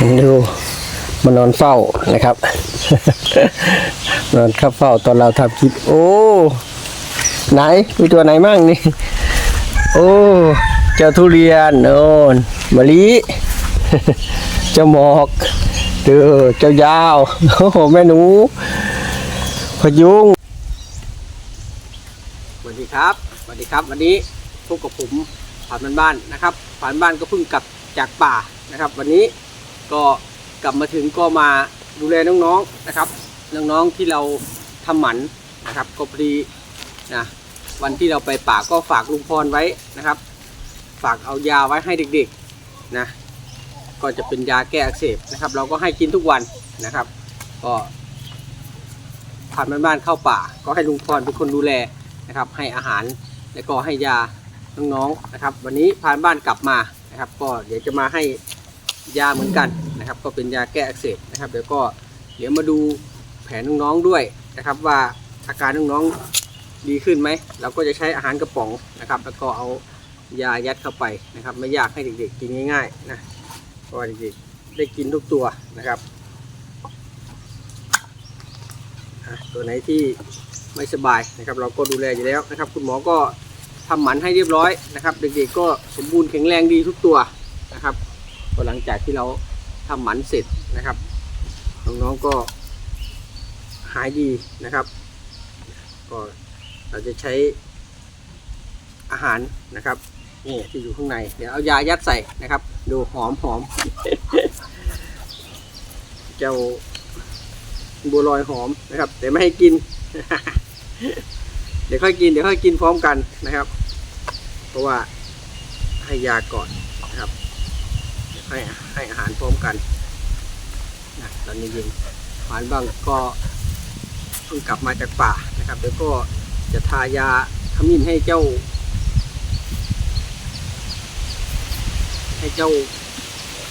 ดูมานอนเฝ้านะครับ นอนข้าเฝ้าตอนเราทำคลิป โอ้ ไหนมีตัวไหนมั่งนี่ โอ้ เจ้าทุเรียนโน่นมะลิ เจ้าหมอกเดอเจ้ายาว โอ้โหแม่หนู พยุงสวัสดีครับ สวัสดีครับ วันนี้พบกับผมผ่านบ้านบ้านนะครับผ่านบ้านก็เพิ่งกลับจากป่านะครับ วันนี้ ก็กลับมาถึงก็มาดูแลน้องๆนะครับ น้องๆที่เราทำหมันนะครับก็พอดีนะวันที่เราไปป่าก็ฝากลุงพรไว้นะครับ ฝากเอายาไว้ให้เด็กๆนะก็จะเป็นยาแก้อักเสบนะครับ เราก็ให้กินทุกวันนะครับ ก็ผ่านบ้านบ้านเข้าป่า ก็ให้ลุงพรเป็นคนดูแลนะครับ ให้อาหารแล้วก็ให้ยาน้องๆนะครับ วันนี้พานบ้านกลับมานะครับ ก็เดี๋ยวจะมาให้ ยาเหมือนกันนะครับ ก็เป็นยาแก้อักเสบนะครับเดี๋ยวก็เดี๋ยวมาดูแผลน้องๆด้วยนะครับ ว่าอาการน้องๆดีขึ้นไหมเราก็จะใช้อาหารกระป๋องนะครับ แล้วก็เอายายัดเข้าไปนะครับ ไม่ยากให้เด็กๆกินง่ายๆนะเพราะว่าเด็กๆได้กินทุกตัวนะครับตัวไหนที่ไม่สบายนะครับ เราก็ดูแลอยู่แล้วนะครับ คุณหมอก็ทำหมันให้เรียบร้อยนะครับ เด็กๆก็สมบูรณ์แข็งแรงดีทุกตัวนะครับ ก็หลังจากที่เราทำหมันเสร็จนะครับน้องๆก็หายดีนะครับ ก็เราจะใช้อาหารนะครับนี่ที่อยู่ข้างใน เดี๋ยวเอายายัดใส่นะครับ ดูหอมหอมเจ้าบัวลอยหอมนะครับแต่ไม่ให้กิน เดี๋ยวค่อยกินเดี๋ยวค่อยกินพร้อมกันนะครับ เพราะว่าให้ยาก่อนนะครับเดี๋ยว ให้ให้อาหารพร้อมกันนะตอนนี้เย็นหวานบางก็เพิ่งกลับมาจากป่านะครับเดี๋ยวก็จะทายาขมิ้นให้เจ้า ให้เจ้า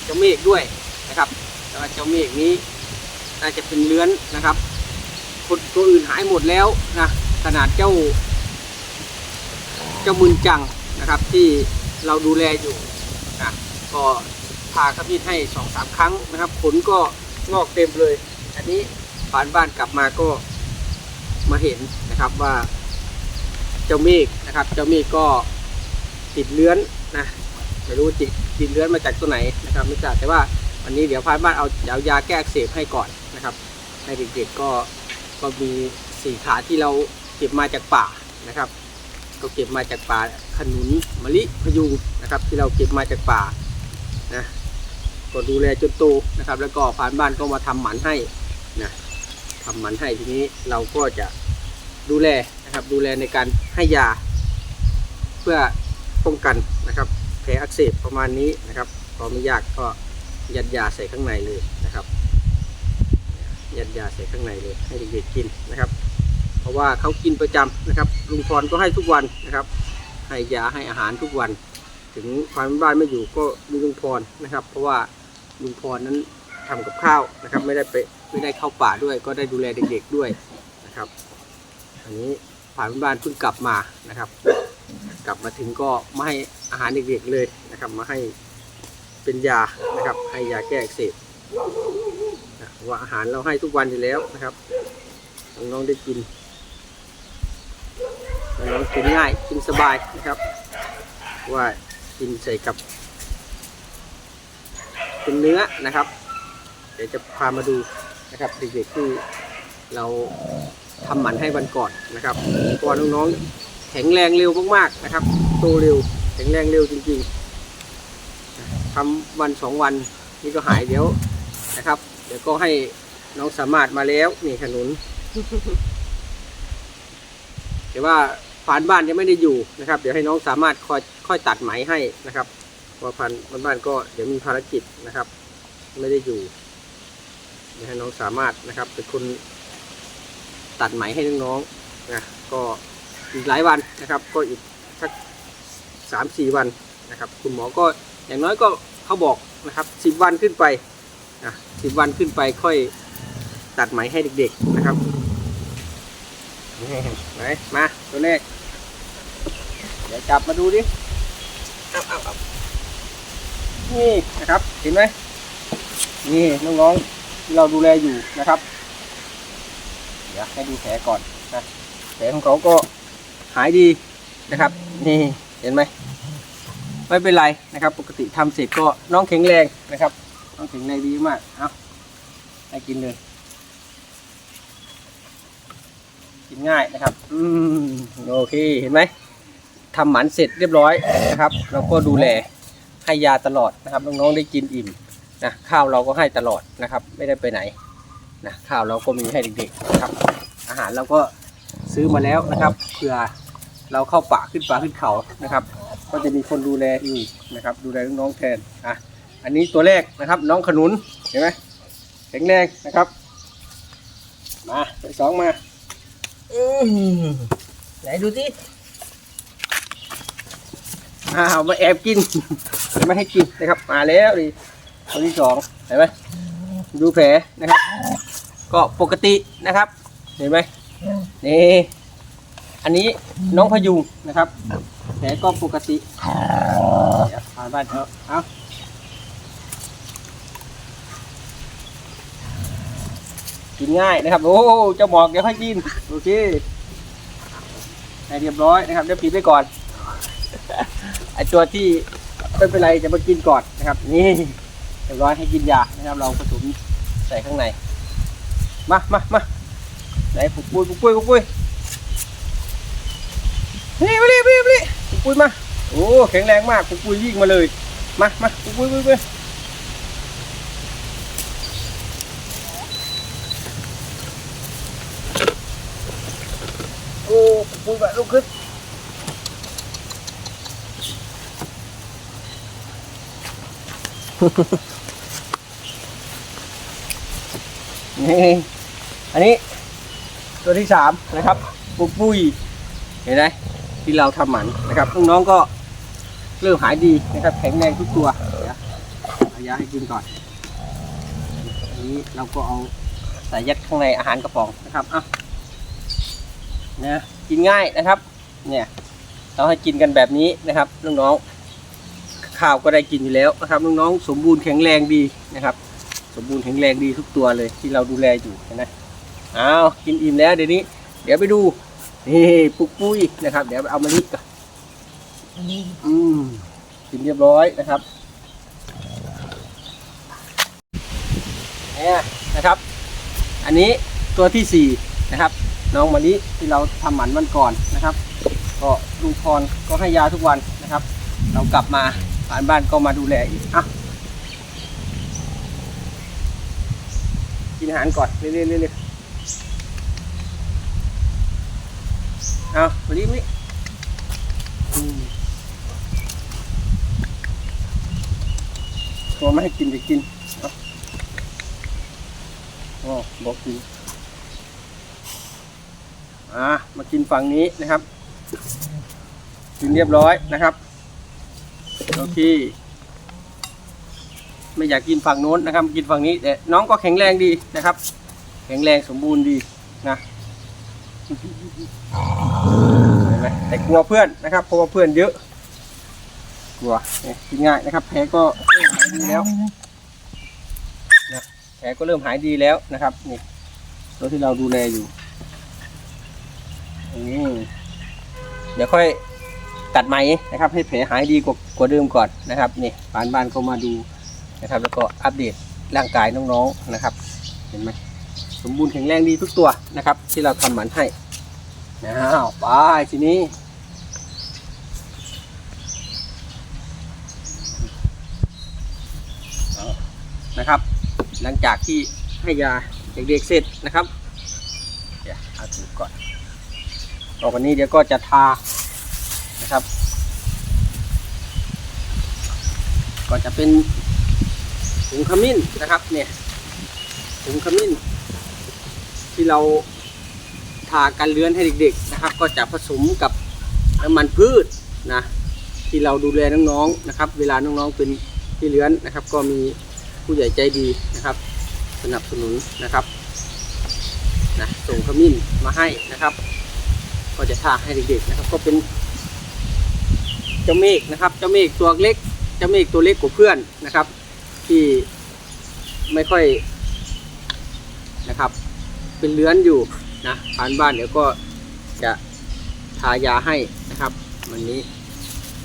เจ้าเมฆด้วยนะครับแต่ว่าเจ้าเมฆนี้น่าจะเป็นเลื้อนนะครับคนตัวอื่นหายหมดแล้วนะขนาดเจ้า เจ้ามุนจังนะครับที่เราดูแลอยู่นะก็ พาขมิ้นให้สองสามครั้งนะครับ ผลก็งอกเต็มเลย อันนี้ผ่านบ้านกลับมาก็มาเห็นนะครับว่า เจ้าเมฆนะครับ เจ้าเมฆก็ติดเลื้อนนะไม่รู้ติดติดเลื้อนมาจากตัวไหนนะครับ ไม่ทราบแต่ว่าวันนี้เดี๋ยวพานบ้านเอาเอายาแก้อักเสบให้ก่อนนะครับให้เด็กๆก็ก็มีสี่ขาที่เราเก็บมาจากป่านะครับ ก็เก็บมาจากป่าขนุนมะลิพยุงนะครับ ที่เราเก็บมาจากป่า ก็ดูแลจนโตนะครับ แล้วก็ผ่านบ้านก็มาทำหมันให้นะทำหมันให้ทีนี้เราก็จะดูแลนะครับ ดูแลในการให้ยา เพื่อป้องกันนะครับแผลอักเสบประมาณนี้นะครับพอไม่ยากก็ยัดยาใส่ข้างในเลยนะครับ ยัดยาใส่ข้างในเลย ให้เด็กๆกินนะครับ เพราะว่าเขากินประจำนะครับลุงพรก็ให้ทุกวันนะครับ ให้ยาให้อาหารทุกวัน ถึงควานบ้านไม่อยู่ก็มีลุงพรนะครับ เพราะว่า ลุงพรนั้นทำกับข้าวนะครับ ไม่ได้ไปไม่ได้เข้าป่าด้วย ก็ได้ดูแลเด็กๆด้วยนะครับ อันนี้ผ่านบ้านเพิ่งกลับมานะครับ กลับมาถึงก็มาให้อาหารเด็กๆเลยนะครับ มาให้เป็นยานะครับ ให้ยาแก้อักเสบว่าอาหารเราให้ทุกวันอยู่แล้วนะครับน้องๆได้กินน้องๆกินง่ายกินสบายนะครับ ว่ากินใส่กับ เป็นเนื้อนะครับ เดี๋ยวจะพามาดูนะครับเด็กๆที่เราทำหมันให้วันก่อนนะครับเพราะว่าน้องๆแข็งแรงเร็วมากๆนะครับโตเร็วแข็งแรงเร็วจริงๆทำวันสองวันนี่ก็หายเดี๋ยวนะครับ เดี๋ยวก็ให้น้องสามารถมาแล้วนี่ขนุนแต่ว่าผ่านบ้านยังไม่ได้อยู่นะครับ เดี๋ยวให้น้องสามารถคอยค่อยตัดไหมให้นะครับ เพราพันบ้านบ้านก็เดี๋ยวมีภารกิจนะครับ ไม่ได้อยู่เดี๋ยวให้น้องสามารถนะครับเป็นคนตัดไหมให้น้องๆนะก็อีกหลายวันนะครับ ก็อีกสักสามสี่วันนะครับ คุณหมอก็อย่างน้อยก็เขาบอกนะครับสิบวันขึ้นไปนะสิบวันขึ้นไปค่อยตัดไหมให้เด็กๆนะครับไหนมาตัวแรกเดี๋ยวจับมาดูดิเอาเอาเอา นี่นะครับ เห็นไหมนี่น้องๆที่เราดูแลอยู่นะครับ เดี๋ยวให้ดูแผลก่อนนะแผลของเขาก็หายดีนะครับ นี่เห็นไหมไม่เป็นไรนะครับ ปกติทำเสร็จก็น้องแข็งแรงนะครับ น้องแข็งแรงดีมากเอาให้กินเลย กินง่ายนะครับ อืมโอเคเห็นไหมทำหมันเสร็จเรียบร้อยนะครับ เราก็ดูแล ให้ยาตลอดนะครับน้องๆได้กินอิ่มนะข้าวเราก็ให้ตลอดนะครับ ไม่ได้ไปไหนนะข้าวเราก็มีให้เด็กๆนะครับ อาหารเราก็ซื้อมาแล้วนะครับเผื่อเราเข้าป่าขึ้นป่าขึ้นเขานะครับ ก็จะมีคนดูแลอยู่นะครับ ดูแลน้องๆแทนอะอันนี้ตัวแรกนะครับ น้องขนุนเห็นไหมแข็งแรงนะครับมาตัวสองมาอืมไหนดูสิ อ้าวมาแอบกินไม่ให้กินนะครับ มาแล้วดิตัวที่สองเห็นไหมดูแผลนะครับ ก็ปกตินะครับ เห็นไหมนี่อันนี้น้องพยุงนะครับแผลก็ปกติผ่านบ้านเถอะเอากินง่ายนะครับ โอ้เจ้าหมอกเดี๋ยวให้กินโอเคให้เรียบร้อยนะครับเดี๋ยวปิดไว้ก่อน ไอตัวที่ไม่เป็นไรจะมากินก่อนนะครับ นี่เรียบร้อยให้กินยานะครับ เราผสมใส่ข้างใน มามามาไหนปุกปุยปุกปุยปุกปุยนี่มาดิมาดิมาดิปุกปุยมาโอ้แข็งแรงมากปุกปุยวิ่งมาเลย มามาปุกปุยปุกปุยโอ้ปุกปุยแบบลุกขึ้น นี่อันนี้ ตัวที่สามนะครับปุกปุยเห็นไหมที่เราทำหมันนะครับน้องๆก็เริ่มหายดีนะครับแข็งแรงทุกตัวเดี๋ยวเอายาให้กินก่อนอันนี้เราก็เอาใส่ยัดข้างในอาหารกระป๋องนะครับอะนะกินง่ายนะครับ เนี่ยเราให้กินกันแบบนี้นะครับน้องๆ ข้าวก็ได้กินอยู่แล้วนะครับน้องๆสมบูรณ์แข็งแรงดีนะครับ สมบูรณ์แข็งแรงดีทุกตัวเลยที่เราดูแลอยู่เห็นไหมอ้าวกินอิ่มแล้วเดี๋ยวนี้ เดี๋ยวไปดูนี่ปุกปุ้ยนะครับ เดี๋ยวไปเอามาลิก่อนอืมกินเรียบร้อยนะครับเนี่ยนะครับ อันนี้ตัวที่สี่นะครับ น้องมะลิที่เราทำหมันวันก่อนนะครับ ก็ลุงพรก็ให้ยาทุกวันนะครับ เรากลับมา บ้านบ้านก็มาดูแลอีกอะกินอาหารก่อนเรื่อยๆเรื่อยๆเอามาดิมาดิตัวไม่ให้กินจะกินอาโอ้บอกกินอ่ามากินฝั่งนี้นะครับ กินเรียบร้อยนะครับ โอเค ไม่อยากกินฝั่งโน้นนะครับ กินฝั่งนี้ แต่น้องก็แข็งแรงดีนะครับ แข็งแรงสมบูรณ์ดีนะเห็นไหมแต่กลัวเพื่อนนะครับ เพราะว่าเพื่อนเยอะ กลัวกินง่ายนะครับ แผลก็เริ่มหายดีแล้วนะแผลก็เริ่มหายดีแล้วนะครับ นี่รถที่เราดูแลอยู่อืมเดี๋ยวค่อย ตัดไหมนะครับ ให้แผลหายดีกว่ากว่าเดิมก่อนนะครับนี่บ้านบ้านเขามาดูนะครับ แล้วก็อัปเดตร่างกายน้องๆนะครับ เห็นไหมสมบูรณ์แข็งแรงดีทุกตัวนะครับ ที่เราทำหมันให้อ้าวไปทีนี้นะครับ หลังจากที่ให้ยาเด็กๆเสร็จนะครับ เดี๋ยวเอาถูก่อนต่อไปนี้เดี๋ยวก็จะทา นะครับ ก็จะเป็นถุงขมิ้นนะครับเนี่ยถุงขมิ้น ที่เราทากันเลื้อนให้เด็กๆนะครับ ก็จะผสมกับน้ำมันพืชนะที่เราดูแลน้องๆนะครับ เวลาน้องๆเป็นที่เลื้อนนะครับ ก็มีผู้ใหญ่ใจดีนะครับ สนับสนุนนะครับนะส่งขมิ้นมาให้นะครับ ก็จะทาให้เด็กๆนะครับ ก็เป็น เจ้าเมฆนะครับ เจ้าเมฆตัวเล็ก เจ้าเมฆตัวเล็กกว่าเพื่อนนะครับ ที่ไม่ค่อยนะครับ เป็นเลื้อนอยู่นะผ่านบ้านเดี๋ยวก็จะทายาให้นะครับ วันนี้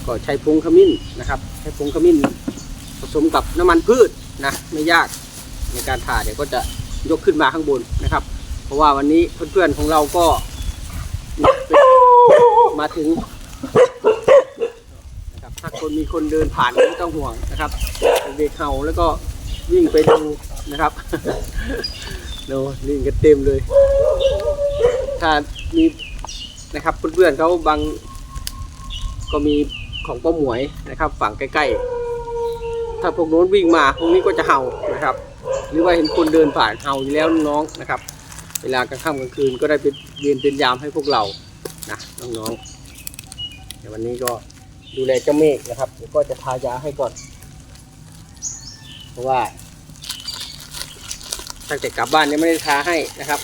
ก็ใช้ผงขมิ้นนะครับ ใช้ผงขมิ้นผสมกับน้ำมันพืชนะไม่ยากในการทาเดี๋ยวก็จะยกขึ้นมาข้างบนนะครับ เพราะว่าวันนี้เพื่อนๆของเราก็มาถึง ถ้าคนมีคนเดินผ่านไม่ต้องห่วงนะครับ เด็กเห่าแล้วก็วิ่งไปดูนะครับโน่ลิงกันเต็มเลย ถ้ามีนะครับเพื่อนๆเขาบางก็มีของป้าหมวยนะครับ ฝั่งใกล้ๆ ถ้าพวกโน้นวิ่งมาพวกนี้ก็จะเห่านะครับ หรือว่าเห็นคนเดินผ่านเห่าอยู่แล้วน้องๆนะครับ เวลากลางค่ำกลางคืนก็ได้เป็นเวียนเป็นยามให้พวกเรานะน้องๆเดี๋ยววันนี้ก็ ดูแลเจ้าเมฆนะครับเดี๋ยวก็จะทายาให้ก่อน เพราะว่า ตั้งแต่กลับบ้านยังไม่ได้ทาให้นะครับ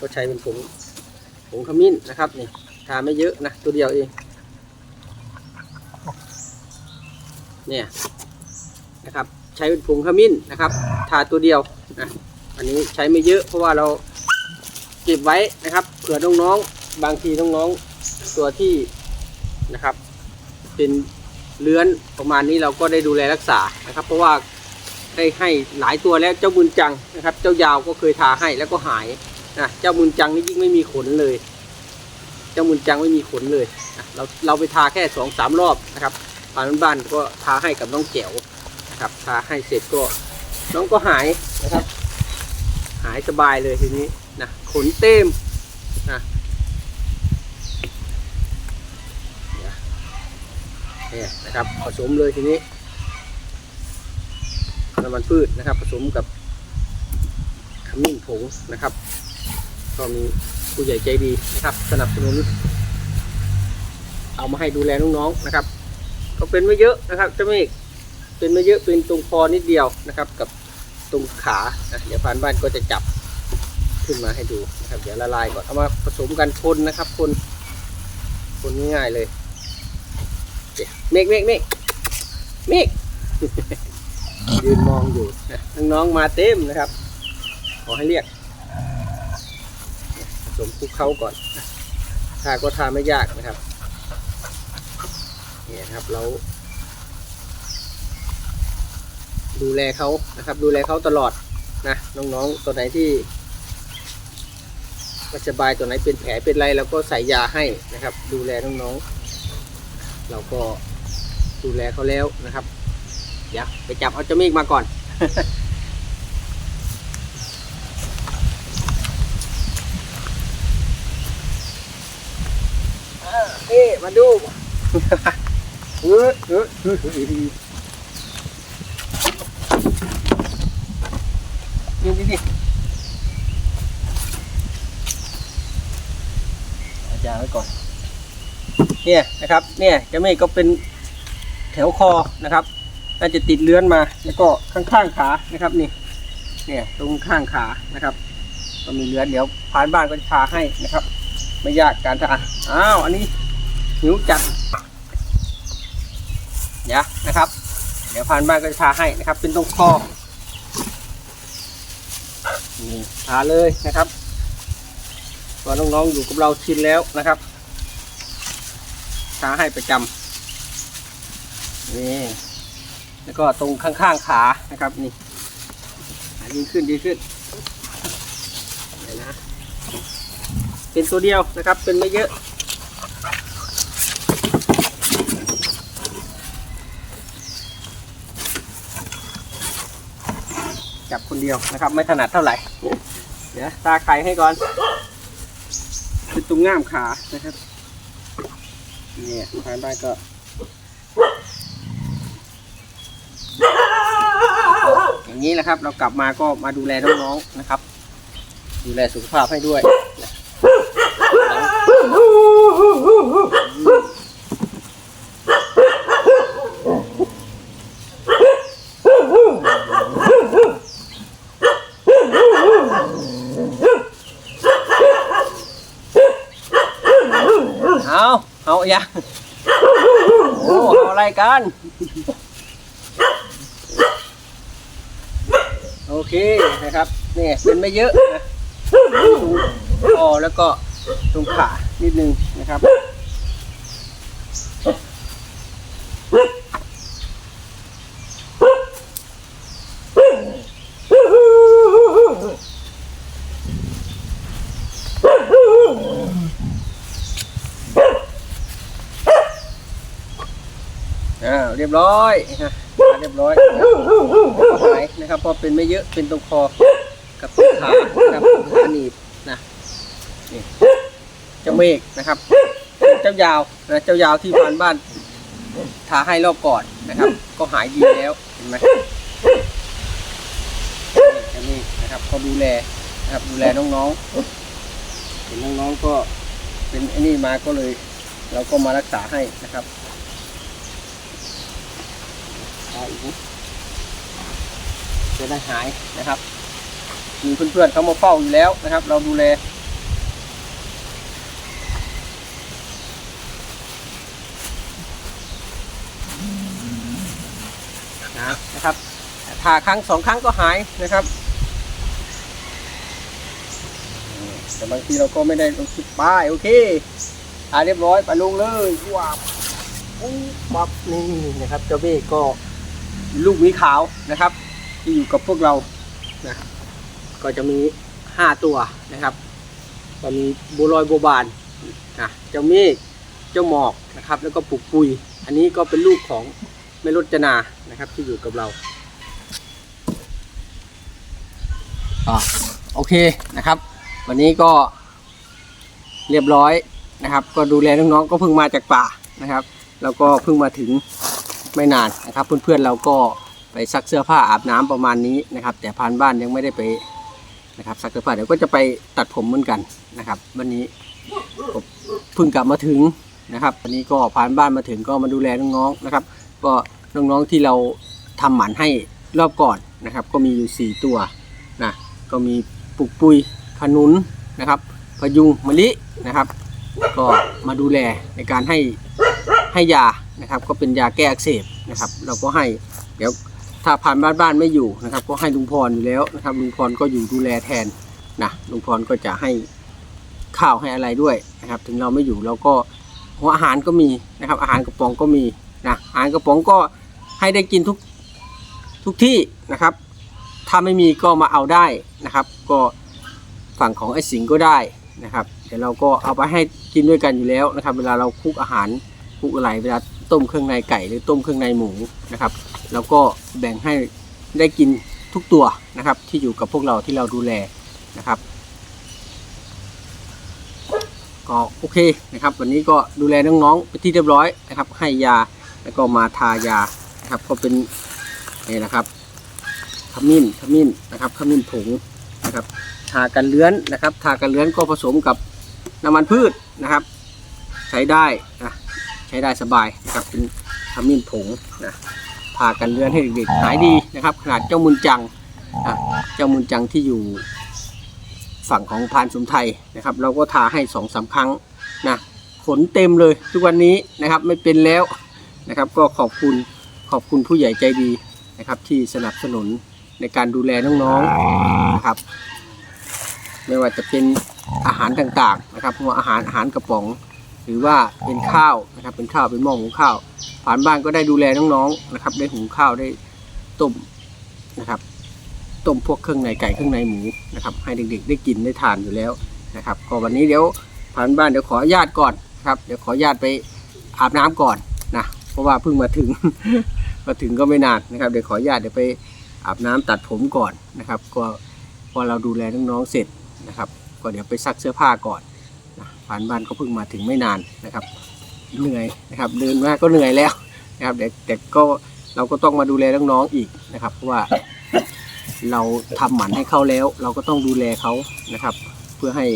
ก็ใช้เป็นผงผงขมิ้นนะครับนี่ทาไม่เยอะนะตัวเดียวเอง เนี่ยนะครับ ใช้เป็นผงขมิ้นนะครับ ทาตัวเดียวนะอันนี้ใช้ไม่เยอะเพราะว่าเราเก็บไว้นะครับเผื่อน้องๆบางทีน้องๆ ตัวที่นะครับ เป็นเลื้อนประมาณนี้เราก็ได้ดูแลรักษานะครับ เพราะว่าได้ให้หลายตัวแล้วเจ้าบุญจังนะครับ เจ้ายาวก็เคยทาให้แล้วก็หายนะเจ้าบุญจังนี่ยิ่งไม่มีขนเลย เจ้าบุญจังไม่มีขนเลยนะเราเราไปทาแค่สองสามรอบนะครับผ่านบ้านก็ทาให้กับน้องแจ๋วนะครับ ทาให้เสร็จก็น้องก็หายนะครับ หายสบายเลยทีนี้นะขนเต็มนะเนี่ย เนี่ยนะครับผสมเลยทีนี้น้ำมันพืชนะครับ ผสมกับขมิ้นผงนะครับ ก็มีผู้ใหญ่ใจดีนะครับ สนับสนุน เอามาให้ดูแลน้องๆนะครับ ก็เป็นไม่เยอะนะครับจ้าเมฆเป็นไม่เยอะเป็นตรงคอนิดเดียวนะครับ กับตรงขาเดี๋ยวพานบ้านก็จะจับขึ้นมาให้ดูนะครับ เดี๋ยวละลายก่อนเอามาผสมกันคนนะครับ คนคนง่ายๆเลย เมฆเมฆเมฆเมฆยืนมองอยู่นะน้องๆมาเต็มนะครับ ขอให้เรียกผสมคลุกเข้าก่อนทาก็ทาไม่ยากนะครับเนี่ยนะครับเรา ดูแลเขานะครับ ดูแลเขาตลอดนะน้องๆตัวไหนที่ไม่สบายตัวไหนเป็นแผลเป็นไรเราก็ใส่ยาให้นะครับ ดูแลน้องๆ เราก็ดูแลเขาแล้วนะครับ เดี๋ยวไปจับเอาเจ้าเมฆมาก่อน นี่มาดูเออเออเออนี่นี่นี่อาจารย์ไว้ก่อน เนี่ยนะครับ เนี่ยเจะไม่ก็เป็นแถวคอนะครับน่าจะติดเลื้อนมา แล้วก็ข้างๆขานะครับนี่ เนี่ยตรงข้างขานะครับ ก็มีเลื้อนเดี๋ยวพานบ้านก็จะทาให้นะครับ ไม่ยากการทาอ้าวอันนี้หิวจัดเดี๋ยนะครับ เดี๋ยวพานบ้านก็จะทาให้นะครับ เป็นตรงคอนี่ทาเลยนะครับพอน้องๆอยู่กับเราชินแล้วนะครับ ทาให้ประจำนี่แล้วก็ตรงข้างๆขานะครับนี่อะดีขึ้นดีขึ้นนะเป็นตัวเดียวนะครับเป็นไม่เยอะจับคนเดียวนะครับ ไม่ถนัดเท่าไหร่ เดี๋ยวตาไข่ให้ก่อนเป็นตรงง่ามขานะครับ เนี่ยทานได้ก็อย่างนี้แหละครับ เรากลับมาก็มาดูแลน้องๆนะครับ ดูแลสุขภาพให้ด้วยเอา เอาอย่าโอ้เอาอะไรกัน โอเคนะครับเนี่ยเป็นไม่เยอะนะตรอแล้วก็ตรงขานิดนึงนะครับ ยบร้อยนะเรียบร้อยหายนะครับพอเป็นไม่เยอะเป็นตรงคอกับตรงขานะครับขาหนีบนะนี่เจ้าเมฆนะครับ เจ้ายาวนะเจ้ายาวที่ผ่านบ้านทาให้รอบก่อนนะครับ ก็หายดีแล้วเห็นไหมนี่เจ้าเมฆนะครับก็ดูแลนะครับดูแลน้องๆเห็นน้องๆก็เป็นไอ้นี่มาก็เลย เราก็มารักษาให้นะครับ ได้อีกนิดจะได้หายนะครับมีเพื่อนๆเขามาเฝ้าอยู่แล้วนะครับ เราดูแลนะครับทาครั้งสองครั้งก็หายนะครับ แต่บางทีเราก็ไม่ได้ลงคลิปป้ายโอเคทาเรียบร้อยไปลงเลยว้าวปุ๊บปั๊บนี่นะครับเจ้าเบ้ก็ ลูกหมีขาวนะครับ ที่อยู่กับพวกเรานะก็จะมีห้าตัวนะครับ ก็มีบัวลอยบัวบานนะเจ้าเมฆเจ้าหมอกนะครับ แล้วก็ปุกปุย อันนี้ก็เป็นลูกของแม่รจนานะครับที่อยู่กับเราอโอเคนะครับ วันนี้ก็เรียบร้อยนะครับ ก็ดูแลน้องๆก็เพิ่งมาจากป่านะครับ แล้วก็เพิ่งมาถึง ไม่นานนะครับ เพื่อนๆเราก็ไปซักเสื้อผ้าอาบน้ำประมาณนี้นะครับ แต่พานบ้านยังไม่ได้ไปนะครับซักเสื้อผ้าเดี๋ยวก็จะไปตัดผมเหมือนกันนะครับ วันนี้เพิ่งกลับมาถึงนะครับวันนี้ก็พานบ้านมาถึงก็มาดูแลน้องๆนะครับ ก็น้องๆที่เราทำหมันให้รอบก่อนนะครับ ก็มีอยู่ 4 ตัวนะก็มีปุกปุยขนุนนะครับพยุงมะลินะครับ ก็มาดูแลในการให้ให้ยา นะครับ ก็เป็นยาแก้อักเสบนะครับ เราก็ให้เดี๋ยวถ้าผ่านบ้านบ้านไม่อยู่นะครับ ก็ให้ลุงพรอยู่แล้วนะครับลุงพรก็อยู่ดูแลแทนนะลุงพรก็จะให้ข้าวให้อะไรด้วยนะครับ ถึงเราไม่อยู่เราก็หัวอาหารก็มีนะครับ อาหารกระป๋องก็มีนะอาหารกระป๋องก็ให้ได้กินทุกทุกที่นะครับ ถ้าไม่มีก็มาเอาได้นะครับ ก็ฝั่งของไอ้สิงก็ได้นะครับ เดี๋ยวเราก็เอาไปให้กินด้วยกันอยู่แล้วนะครับ เวลาเราคลุกอาหารคลุกอะไรเวลา ต้มเครื่องในไก่หรือต้มเครื่องในหมูนะครับ แล้วก็แบ่งให้ได้กินทุกตัวนะครับ ที่อยู่กับพวกเราที่เราดูแลนะครับก็โอเคนะครับ วันนี้ก็ดูแลน้องๆไปที่เรียบร้อยนะครับ ให้ยาแล้วก็มาทายานะครับ ก็เป็นนี่นะครับขมิ้นขมิ้นนะครับขมิ้นผงนะครับ ทากันเลื้อนนะครับ ทากันเลื้อนก็ผสมกับน้ำมันพืชนะครับ ใช้ได้นะ ใช้ได้สบายนะครับเป็นขมิ้นผงนะพากันเลื่อนให้เด็กๆหายดีนะครับ ขนาดเจ้ามุนจังนะเจ้ามุนจังที่อยู่ฝั่งของพานสมไทยนะครับ เราก็ทาให้สองสามครั้งนะขนเต็มเลยทุกวันนี้นะครับไม่เป็นแล้วนะครับ ก็ขอบคุณขอบคุณผู้ใหญ่ใจดีนะครับ ที่สนับสนุนในการดูแลน้องๆนะครับ ไม่ว่าจะเป็นอาหารต่างๆนะครับหัวอาหารอาหารกระป๋อง หรือว่าเป็นข้าวนะครับ เป็นข้าวเป็นหม้อหุงข้าว ผ่านบ้านก็ได้ดูแลน้องๆนะครับ ได้หุงข้าวได้ต้มนะครับต้มพวกเครื่องในไก่เครื่องในหมูนะครับ ให้เด็กๆ ได้กินได้ทานอยู่แล้วนะครับ ก็วันนี้เดี๋ยวผ่านบ้านเดี๋ยวขออนุญาตก่อนครับ เดี๋ยวขออนุญาตไปอาบน้ำก่อนนะเพราะว่าเพิ่งมาถึงมาถึงก็ไม่นานนะครับ เดี๋ยวขออนุญาตเดี๋ยวไปอาบน้ำตัดผมก่อนนะครับ ก็พอเราดูแลน้องๆเสร็จนะครับ ก็เดี๋ยวไปซักเสื้อผ้าก่อน ผ่านบ้านก็เพิ่งมาถึงไม่นานนะครับ เหนื่อยนะครับ เดินมาก็เหนื่อยแล้วนะครับแต่แต่ก็เราก็ต้องมาดูแลน้องๆอีกนะครับเพราะว่าเราทำหมันให้เขาแล้ว เราก็ต้องดูแลเขานะครับ เพื่อให้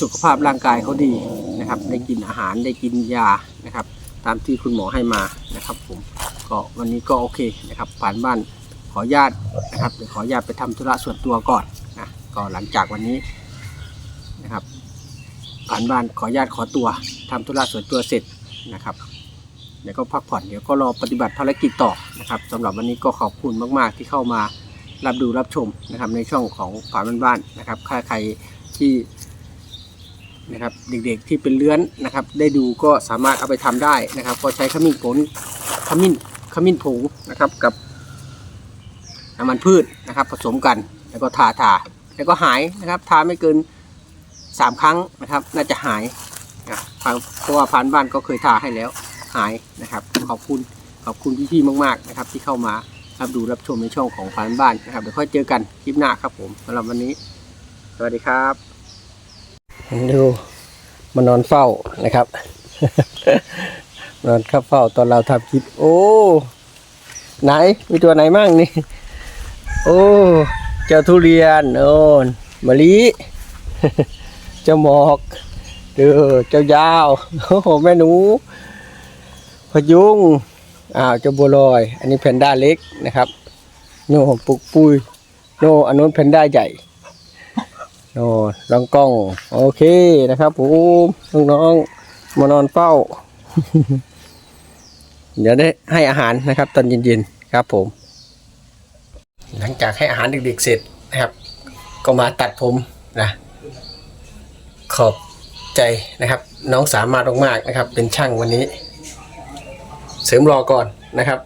สุขภาพร่างกายเขาดีนะครับ ได้กินอาหารได้กินยานะครับ ตามที่คุณหมอให้มานะครับ ผมก็วันนี้ก็โอเคนะครับ ผ่านบ้านขออนุญาตนะครับเดี๋ยวขออนุญาตไปทำธุระส่วนตัวก่อนนะก็หลังจากวันนี้ ผ่านบ้านขออนุญาตขอตัวทำธุระส่วนตัวเสร็จนะครับเดี๋ยวก็พักผ่อนเดี๋ยวก็รอปฏิบัติภารกิจต่อนะครับสำหรับวันนี้ก็ขอบคุณมาก ๆ ที่เข้ามารับดูรับชมนะครับในช่องของฝาบ้านๆนะครับถ้าใครที่นะครับเด็กๆที่เป็นเลื้อนนะครับได้ดูก็สามารถเอาไปทำได้นะครับ ก็ใช้ขมิ้นผลขมิ้นขมิ้นผงนะครับกับน้ำมันพืชนะครับผสมกันแล้วก็ทาทาแล้วก็หายนะครับทาไม่เกิน สามครั้งนะครับ น่าจะหายนะเพราะว่าพานบ้านก็เคยทาให้แล้วหายนะครับ ขอบคุณขอบคุณพี่ๆมากๆนะครับ ที่เข้ามารับดูรับชมในช่องของพานบ้านนะครับเดี๋ยวค่อยเจอกันคลิปหน้าครับผมสำหรับวันนี้ สวัสดีครับดูมานอนเฝ้านะครับ นอนข้าเฝ้าตอนเราทำคลิป โอ้ไหนมีตัวไหนมั่งนี่ โอ้ เจ้าทุเรียนโอ้นมะลิ เจ้าหมอกเด้อเจ้ายาวโอ้โหแม่หนู พยุงอ้าวเจ้าบัวลอย อันนี้แพนด้าเล็กนะครับโน่ปุกปุยโน่อันนู้นแพนด้าใหญ่โน่ลองกล้อง โอเคนะครับผมน้องๆมานอนเฝ้า เดี๋ยวได้ให้อาหารนะครับ ตอนเย็นๆครับผม หลังจากให้อาหารเด็กๆเสร็จนะครับ ก็มาตัดผมนะ ขอบใจนะครับ น้องสามารถมากๆนะครับ เป็นช่างวันนี้ เสริมรอก่อนนะครับ